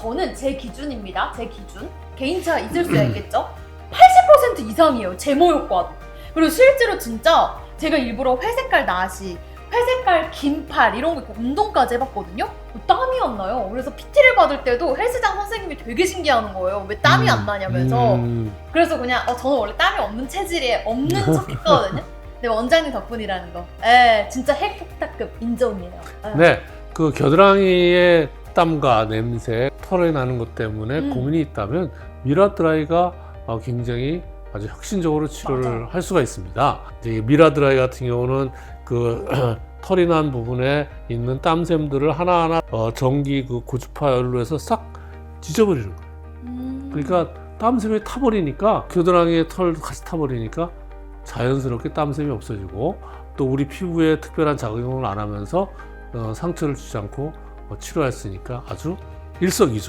저는 제 기준입니다. 제 기준. 개인차가 있을 수야 있겠죠? 80% 이상이에요. 제모 효과도. 그리고 실제로 진짜 제가 일부러 회색깔 나시, 회색깔 긴 팔 이런 거 입고 운동까지 해봤거든요. 땀이 안 나요. 그래서 PT를 받을 때도 헬스장 선생님이 되게 신기하는 거예요. 왜 땀이 안 나냐면서. 음, 그래서 그냥 어, 저는 원래 땀이 없는 체질에 없는 척 했거든요. 근데 원장님 덕분이라는 거. 에 진짜 핵폭탄급 인정이에요. 에. 네, 그 겨드랑이의 땀과 냄새, 털이 나는 것 때문에 음. 고민이 있다면 미라 드라이가 어, 굉장히 아주 혁신적으로 치료를 맞아요. 할 수가 있습니다. 이제 이 미라 드라이 같은 경우는 그 털이 난 부분에 있는 땀샘들을 하나하나 어, 전기 그 고주파열로 해서 싹 지져버리는 거예요. 음. 그러니까 땀샘이 타버리니까 겨드랑이에 털 같이 타버리니까 자연스럽게 땀샘이 없어지고 또 우리 피부에 특별한 작용을 안 하면서 어, 상처를 주지 않고 어, 치료했으니까 아주 일석이조.